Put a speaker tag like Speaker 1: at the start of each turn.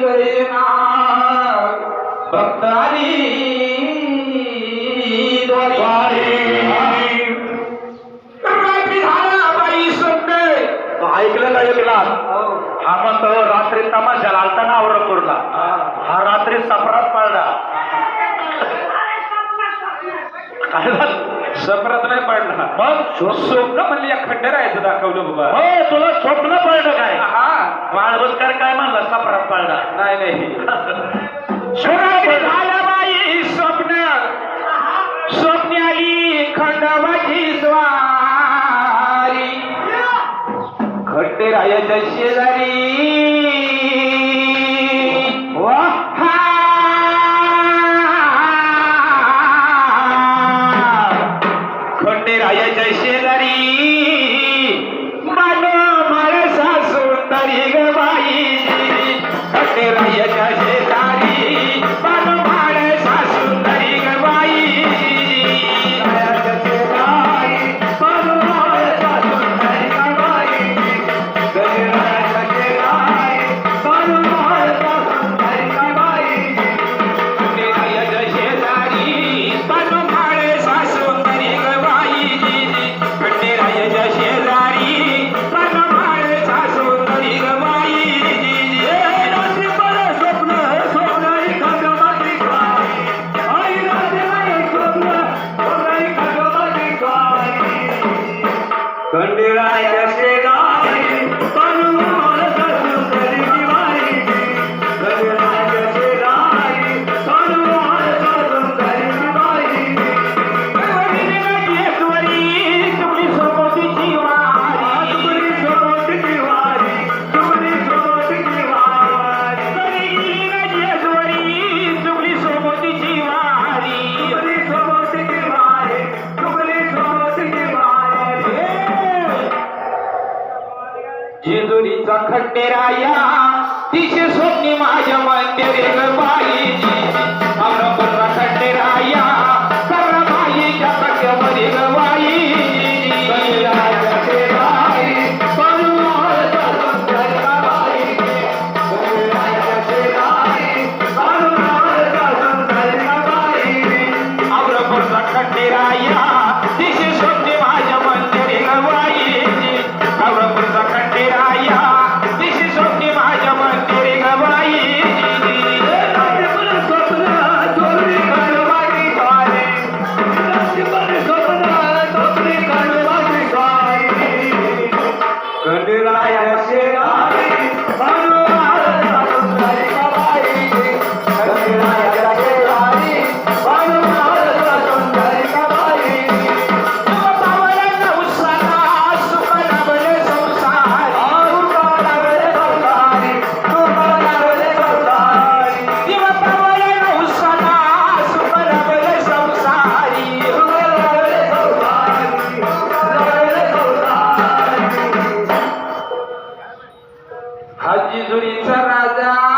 Speaker 1: गर्जना भक्त आली द्वारी
Speaker 2: ऐकलं का ऐकला हा म्हणतो रात्री तमाशा आलताना आवड करूला हा रात्री सफरात पाळला
Speaker 1: सफरात नाही पडला.
Speaker 2: मग
Speaker 1: स्वप्न म्हणले खंडेरायचं दाखवलं बाबा
Speaker 2: हो तुला स्वप्न पडलं. काय
Speaker 1: हा.
Speaker 2: माळवतकर काय म्हणला? सफरात पाळला.
Speaker 1: नाही नाही. रात्री झाला बाई स्वप्न. स्वप्न आली खंडोबाची स्वारी खंडेरायाच्या शेजारी. जेजुरीचा खंडेराया तिचे स्वप्नी माझ्या मंदिर ग ويدل يا السير হাজি জুরি রাজা